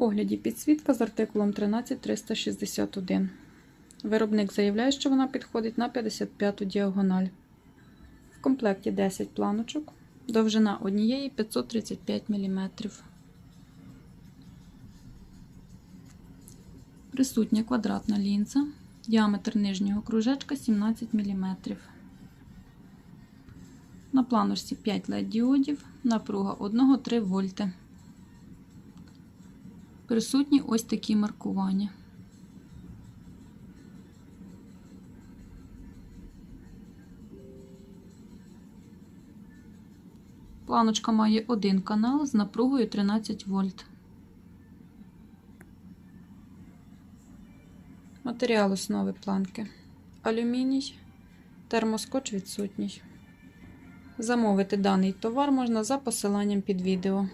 огляді підсвітка з артикулом 13361. Виробник заявляє, що вона підходить на 55-ту діагональ. В комплекті 10 планочок, довжина однієї 535 мм. Присутня квадратна лінза, діаметр нижнього кружечка 17 мм. На планочці 5 LED діодів, напруга 1-3 вольти. Присутні ось такі маркування. Планочка має один канал з напругою 13 вольт. Матеріал основи планки. Алюміній, термоскоч відсутній. Замовити даний товар можна за посиланням під відео.